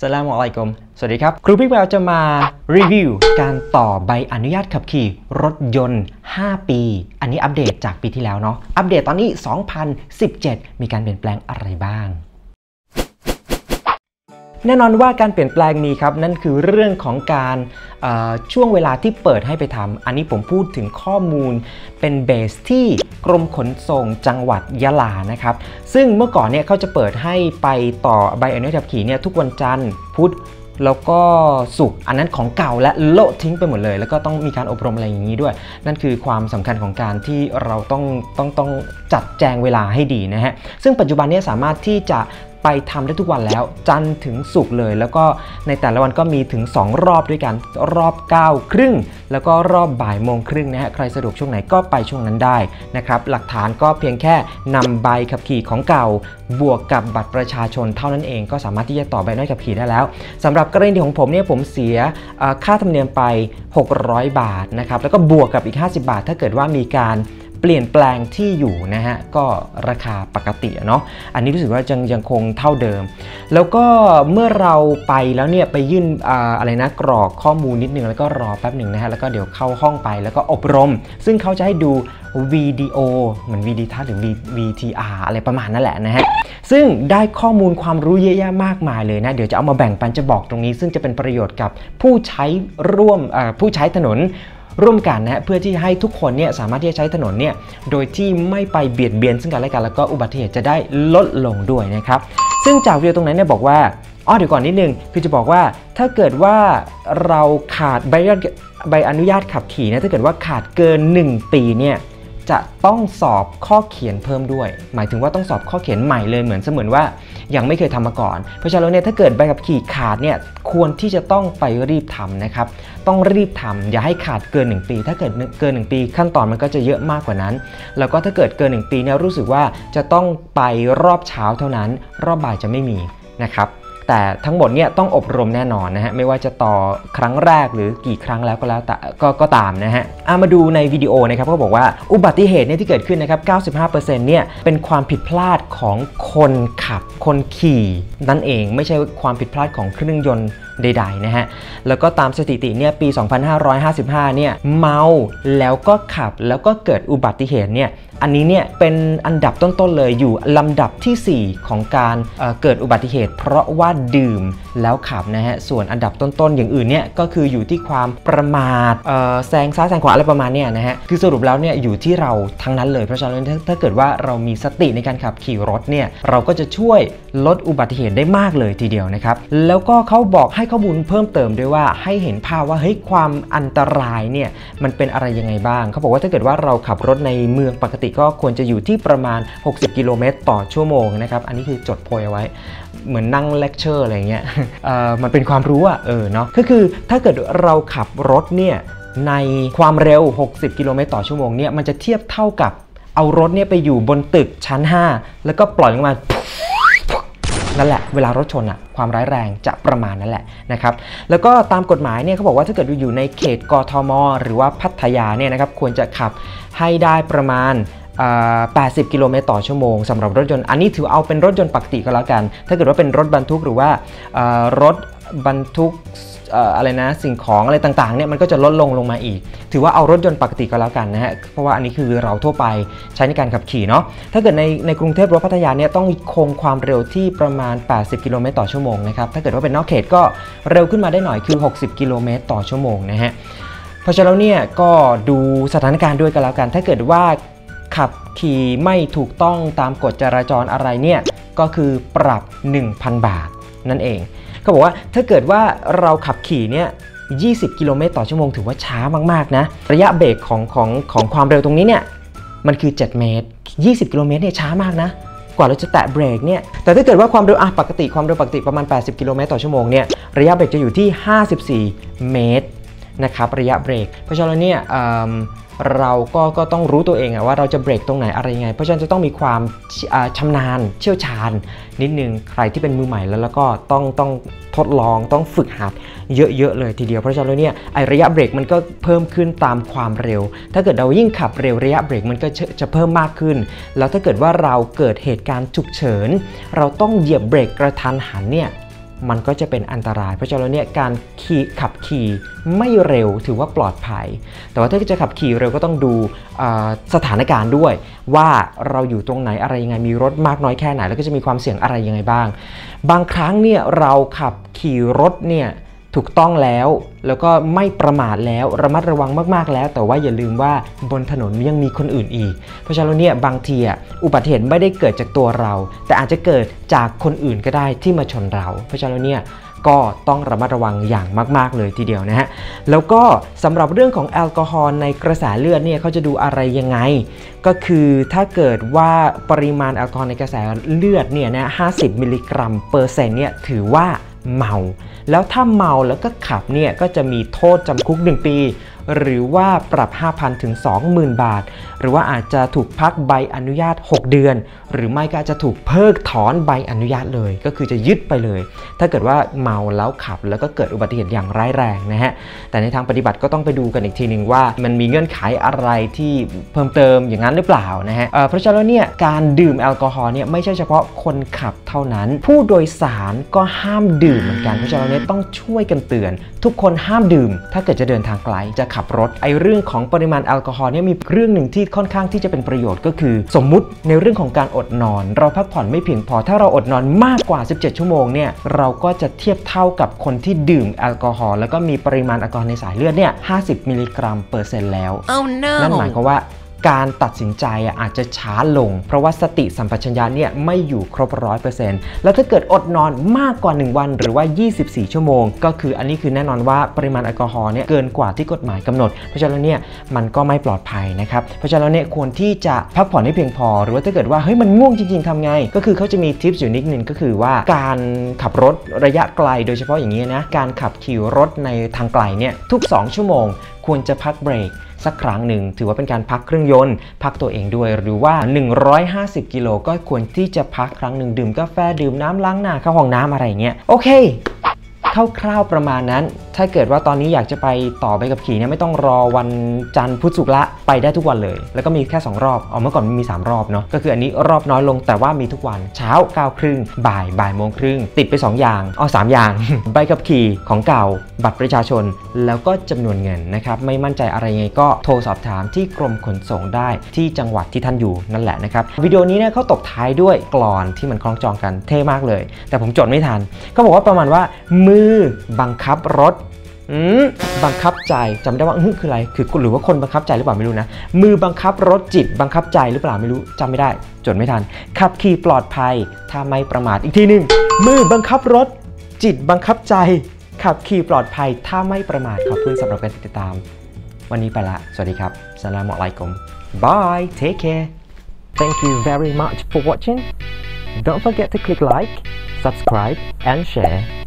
สลามอะลัยกุมสวัสดีครับ ครูพี่แววจะมารีวิวการต่อใบอนุญาตขับขี่รถยนต์ 5 ปี อันนี้อัปเดตจากปีที่แล้วเนาะ อัปเดตตอนนี้ 2017 มีการเปลี่ยนแปลงอะไรบ้าง แน่นอนว่าการเปลี่ยนแปลงมีครับนั่นคือเรื่องของการช่วงเวลาที่เปิดให้ไปทำอันนี้ผมพูดถึงข้อมูลเป็นเบสที่กรมขนส่งจังหวัดยะลานะครับ ซึ่งเมื่อก่อนเนี่ยเขาจะเปิดให้ไปต่อใบอนุญาตขับขี่เนี่ยทุกวันจันทร์พุธแล้วก็สุกอันนั้นของเก่าและโละทิ้งไปหมดเลย แล้วก็ต้องมีการอบรมอะไรอย่างนี้ด้วย นั่นคือความสำคัญของการที่เราต้องต้องต้องจัดแจงเวลาให้ดีนะฮะซึ่งปัจจุบันนี้สามารถที่จะ ไปทำได้ทุกวันแล้ว จันถึงศุกเลย แล้วก็ในแต่ละวันก็มีถึง 2 รอบด้วยกันรอบ9ครึ่ง แล้วก็รอบบ่ายโมงครึ่งนะฮะใครสะดวกช่วงไหนก็ไปช่วงนั้นได้นะครับหลักฐานก็เพียงแค่นำใบขับขี่ของเก่า บวกกับบัตรประชาชนเท่านั้นเอง ก็สามารถที่จะต่อใบนุญาตขับขี่ได้แล้วสำหรับกรณีของผมเนี่ยผมเสียค่าธรรมเนียมไป 600 บาทนะครับแล้วก็บวกกับอีก 50 บาท ถ้าเกิดว่ามีการ เปลี่ยนแปลงที่อยู่นะฮะก็ราคาปกติเนาะอันนี้รู้สึกว่ายังยังคงเท่าเดิม แล้วก็เมื่อเราไปแล้วเนี่ยไปยื่นอะไรนะกรอกข้อมูลนิดนึงแล้วก็รอแป๊บหนึ่งนะฮะแล้วก็เดี๋ยวเข้าห้องไปแล้วก็อบรม ซึ่งเขาจะให้ดูวิดีโอเหมือนวีดีทัศหรือ VTR อะไรประมาณนั่นแหละนะฮะซึ่งได้ข้อมูลความรู้เยอะแยะมากมายเลยนะ เดี๋ยวจะเอามาแบ่งปันจะบอกตรงนี้ ซึ่งจะเป็นประโยชน์กับผู้ใช้ร่วมผู้ใช้ถนน ร่วมกันนะเพื่อที่ให้ทุกคนเนี่ยสามารถที่จะใช้ถนนเนี่ยโดยที่ไม่ไปเบียดเบียนซึ่งกันและกันแล้วก็อุบัติเหตุจะได้ลดลงด้วยนะครับซึ่งจากวิดีโอตรงนั้นเนี่ยบอกว่าอ๋อเดี๋ยวก่อนนิดนึงคือจะบอกว่าถ้าเกิดว่าเราขาดใบใบอนุญาตขับขี่นะถ้าเกิดว่าขาดเกิน 1 ปีเนี่ย จะต้องสอบข้อเขียนเพิ่มด้วย หมายถึงว่าต้องสอบข้อเขียนใหม่เลยเหมือนเสมือนว่ายังไม่เคยทำมาก่อน เพราะฉะนั้นเนี่ยถ้าเกิดใบขับขี่ขาดเนี่ยควรที่จะต้องไปรีบทำนะครับ ต้องรีบทำอย่าให้ขาดเกิน 1 ปี ถ้าเกิดเกิน 1 ปี ขั้นตอนมันก็จะเยอะมากกว่านั้น แล้วก็ถ้าเกิดเกิน 1 ปีเนี่ยรู้สึกว่าจะต้องไปรอบเช้าเท่านั้น รอบบ่ายจะไม่มีนะครับ แต่ทั้งหมดเนี่ยต้องอบรมแน่นอนนะฮะไม่ว่าจะต่อครั้งแรกหรือกี่ครั้งแล้วก็แล้วแต่ก็ก็ตามนะฮะามาดูในวิดีโอนะครับก็บอกว่าอุบัติเหตุเนี่ยที่เกิดขึ้นนะครับ 95%เนี่ยเป็นความผิดพลาดของคนขับคนขี่นั่นเองไม่ใช่ความผิดพลาดของเครื่องยนต์ ใดๆนะฮะ แล้วก็ตามสถิติเนี่ยปี 2555 เนี่ยเมาแล้วก็ขับแล้วก็เกิดอุบัติเหตุเนี่ยอันนี้เนี่ยเป็นอันดับต้นๆเลยอยู่ลำดับที่ 4 ของการเเกิดอุบัติเหตุ เพราะว่าดื่มแล้วขับนะฮะส่วนอันดับต้นๆอย่างอื่นเนี่ยก็คืออยู่ที่ความประมาทแซงซ้ายแซงขวาอะไรประมาณเนี่ยนะฮะคือสรุปแล้วเนี่ยอยู่ที่เราทั้งนั้นเลยเพราะฉะนั้นถ้าเกิดว่าเรามีสติในการขับขี่รถเนี่ยเราก็จะช่วยลดอุบัติเหตุได้มากเลยทีเดียวนะครับแล้วก็เขาบอกให้ข้อมูลเพิ่มเติมด้วยว่าให้เห็นภาพว่าเฮ้ยความอันตรายเนี่ยมันเป็นอะไรยังไงบ้าง เขาบอกว่าถ้าเกิดว่าเราขับรถในเมืองปกติก็ควรจะอยู่ที่ประมาณ 60 กิโลเมตรต่อชั่วโมงนะครับ อันนี้คือจดโพยเอาไว้ เหมือนนั่งเลคเชอร์อะไรเงี้ยมันเป็นความรู้อะเออเนาะก็คือถ้าเกิดเราขับรถเนี่ยในความเร็ว 60 กิโลเมตรต่อชั่วโมงเนี่ยมันจะเทียบเท่ากับเอารถเนี่ยไปอยู่บนตึกชั้น 5 แล้วก็ปล่อยลงมา นั่นแหละเวลารถชนอะความร้ายแรงจะประมาณนั่นแหละนะครับแล้วก็ตามกฎหมายเนี่ยเขาบอกว่าถ้าเกิดอยู่ในเขตกทม หรือว่าพัทยาเนี่ยนะครับควรจะขับให้ได้ประมาณ80 กิโลเมตรต่อชั่วโมงสำหรับรถยนต์ อันนี้ถือเอาเป็นรถยนต์ปกติก็แล้วกัน ถ้าเกิดว่าเป็นรถบรรทุกหรือว่ารถ บรรทุกอะไรนะสิ่งของอะไรต่างๆเนี่ยมันก็จะลดลงลงมาอีก ถือว่าเอารถยนต์ปกติก็แล้วกันนะฮะเพราะว่าอันนี้คือเราทั่วไปใช้ในการขับขี่เนาะถ้าเกิดในในกรุงเทพรือพัทยาเนี่ยต้องคงความเร็วที่ประมาณ 80 กิโลเมตรต่อชั่วโมงนะครับถ้าเกิดว่าเป็นนอกเขตก็เร็วขึ้นมาได้หน่อยคือ 60 กิโลเมตรต่อชั่วโมงนะฮะเพราะฉะนั้นเนี่ยก็ดูสถานการณ์ด้วยกันแล้วกัน ถ้าเกิดว่าขับขี่ไม่ถูกต้องตามกฎจราจรอะไรเนี่ยก็คือปรับ 1,000 บาทนั่นเอง เขาบอกว่าถ้าเกิดว่าเราขับขี่เนี่ย20 กิโลเมตรต่อชั่วโมงถือว่าช้ามาก ๆ นะ ระยะเบรกของของของความเร็วตรงนี้เนี่ย มันคือ 7 เมตร 20 กิโลเมตรเนี่ยช้ามากนะ กว่าเราจะแตะเบรกเนี่ย แต่ถ้าเกิดว่าความเร็วอะปกติความเร็วปกติประมาณ 80 กิโลเมตรต่อชั่วโมงเนี่ย ระยะเบรกจะอยู่ที่ 54 เมตร นะครับระยะเบรก เพราะฉะนั้นเนี่ยเราก็ก็ต้องรู้ตัวเองว่าเราจะเบรกตรงไหนอะไรยังไง เพราะฉะนั้นจะต้องมีความชำนาญเชี่ยวชาญ นิดนึงใครที่เป็นมือใหม่แล้วแล้วก็ต้องต้องทดลองต้องฝึกหัดเยอะๆเลยทีเดียวเพราะฉะนั้นเนี่ยไอระยะเบรกมันก็เพิ่มขึ้นตามความเร็ว ถ้าเกิดเรายิ่งขับเร็วระยะเบรกมันก็จะเพิ่มมากขึ้น แล้วถ้าเกิดว่าเราเกิดเหตุการณ์ฉุกเฉิน เราต้องเหยียบเบรกกระทันหันเนี่ย มันก็จะเป็นอันตราย เพราะฉะนั้นเนี่ยการขี่ขับขี่ไม่เร็วถือว่าปลอดภัย แต่ว่าถ้าจะขับขี่เร็วก็ต้องดูสถานการณ์ด้วย ว่าเราอยู่ตรงไหนอะไรยังไงมีรถมากน้อยแค่ไหน แล้วก็จะมีความเสี่ยงอะไรยังไงบ้าง บางครั้งเนี่ยเราขับขี่รถเนี่ย ถูกต้องแล้ว แล้วก็ไม่ประมาทแล้วระมัดระวังมากๆแล้ว แต่ว่าอย่าลืมว่าบนถนนยังมีคนอื่นอีก เพราะฉะนั้นเนี่ยบางทีอะอุบัติเหตุไม่ได้เกิดจากตัวเรา แต่อาจจะเกิดจากคนอื่นก็ได้ที่มาชนเรา เพราะฉะนั้นเนี่ยก็ต้องระมัดระวังอย่างมาก ๆ เลยทีเดียวนะฮะ แล้วก็สำหรับเรื่องของแอลกอฮอล์ในกระแสเลือดเนี่ยเขาจะดูอะไรยังไง ก็คือถ้าเกิดว่าปริมาณแอลกอฮอล์ในกระแสเลือดเนี่ยนะ 50 มิลลิกรัมเปอร์เซ็นต์เนี่ยถือว่า เมา แล้วถ้าเมาแล้วก็ขับเนี่ยก็จะมีโทษจำคุก 1 ปี หรือว่าปรับ 5,000 ถึง 20,000 บาท หรือว่าอาจจะถูกพักใบอนุญาต 6 เดือน หรือไม่ก็จะถูกเพิกถอนใบอนุญาตเลย ก็คือจะยึดไปเลย ถ้าเกิดว่าเมาแล้วขับ แล้วก็เกิดอุบัติเหตุอย่างร้ายแรงนะฮะ แต่ในทางปฏิบัติก็ต้องไปดูกันอีกทีหนึ่งว่า มันมีเงื่อนไขอะไรที่เพิ่มเติมอย่างนั้นหรือเปล่านะฮะเพราะฉะนั้นเนี่ยการดื่มแอลกอฮอล์เนี่ยไม่ใช่เฉพาะคนขับเท่านั้น ผู้โดยสารก็ห้ามดื่มเหมือนกัน เพราะฉะนั้นเนี่ยต้องช่วยกันเตือน ทุกคนห้ามดื่ม ถ้าเกิดจะเดินทางไกลจะขับรถไอเรื่องของปริมาณแอลกอฮอล์เนี่ยมีเรื่องหนึ่งที่ค่อนข้างที่จะเป็นประโยชน์ก็คือ สมมุติในเรื่องของการอดนอน เราพักผ่อนไม่เพียงพอถ้าเราอดนอนมากกว่า 17 ชั่วโมงเนี่ยเราก็จะเทียบเท่ากับคนที่ดื่มแอลกอฮอล์แล้วก็มีปริมาณแอลกอฮอล์ในสายเลือดเนี่ย50 มิลลิกรัมเปอร์เซ็นต์แล้ว oh, no. นั่นหมายความว่า การตัดสินใจอาจจะช้าลง เพราะว่าสติสัมปชัญญะเนี่ยไม่อยู่ครบร้อยเปอร์เซ็นต์แล้วถ้าเกิดอดนอนมากกว่า 1 วันหรือว่า 24 ชั่วโมง ก็คืออันนี้คือแน่นอนว่าปริมาณแอลกอฮอล์เนี่ยเกินกว่าที่กฎหมายกำหนด เพราะฉะนั้นเนี่ยมันก็ไม่ปลอดภัยนะครับ เพราะฉะนั้นเนี่ยควรที่จะพักผ่อนให้เพียงพอ หรือว่าถ้าเกิดว่าเฮ้ยมันง่วงจริงๆทำไง ก็คือเขาจะมีทิปอยู่นิดนึงก็คือว่าการขับรถระยะไกล โดยเฉพาะอย่างนี้นะการขับขี่รถในทางไกลเนี่ยทุก 2 ชั่วโมง ควรจะพักเบรกสักครั้งหนึ่ง ถือว่าเป็นการพักเครื่องยนต์ พักตัวเองด้วย หรือว่า 150 กิโลก็ควรที่จะพักครั้งหนึ่งดื่มกาแฟดื่มน้ำล้างหน้าเข้าห้องน้ำอะไรเงี้ยโอเค คร่าวๆประมาณนั้น ถ้าเกิดว่าตอนนี้อยากจะไปต่อไปกับขี่เนี่ยไม่ต้องรอวันจันทร์พุธศุกร์ละไปได้ทุกวันเลย แล้วก็มีแค่ 2 รอบเอาเมื่อก่อนมี 3 รอบเนาะก็คืออันนี้รอบน้อยลงแต่ว่ามีทุกวันเช้า9ครึ่งบ่ายบ่ายโมงครึ่งติดไป 2 อย่างอ๋อสอย่าง ใบกับขี่ของเก่า บัตรประชาชน แล้วก็จำนวนเงินนะครับไม่มั่นใจอะไรไงก็โทรสอบถามที่กรมขนส่งได้ที่จังหวัดที่ท่านอยู่นั่นแหละนะครับวิดีโอนี้เนี่ยเขาตบท้ายด้วยกรอนที่มันคล้องจองกันเท่มากเลย แต่ผมจดไม่ทันเขาบอกว่าประมาณว่ามืือบังคับรถบังคับใจจำได้ว่าคืออะไรคือหรือว่าคนบังคับใจหรือเปล่าไม่รู้นะ มือบังคับรถจิตบังคับใจหรือเปล่าไม่รู้จำไม่ได้ จดไม่ทัน ขับขี่ปลอดภัยถ้าไม่ประมาทอีกทีหนึ่งมือบังคับรถ จิตบังคับใจ ขับขี่ปลอดภัยถ้าไม่ประมาทขอบคุณสำหรับการติดตาม วันนี้ไปละ สวัสดีครับสลามอะลัยกุม bye take care thank you very much for watching don't forget to click like subscribe and share